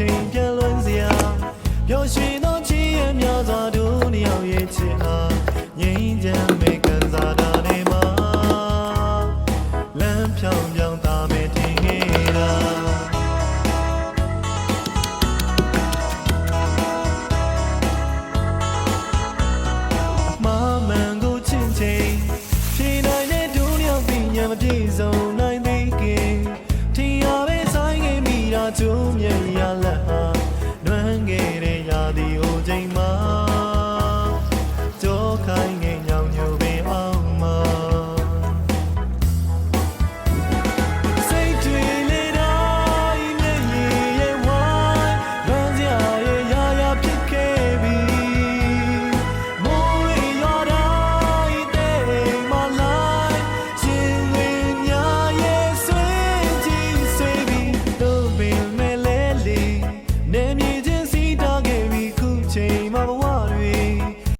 ချိန်ပြန်လွန်စရာပျော်ရွှင်သောချီးရဲ့များစွာတို့နှစ်ယောက်ရဲ့ချစ်အားငြိမ်းချမ်းမဲ့ကန်စားတာနေမှာလမ်းဖြောင်ပြောင်းသားမဲ့တင်နေတာမမှန်ကိုချင်းချင်းဖြေနိုင်တဲ့ဒုညောင်ပညာမပြေ ကျုံမြင်ရလက်အားနှွမ်းခဲ့တဲ့ရာသီဟိုချိန်မှာကြောခိုင် Name. miydi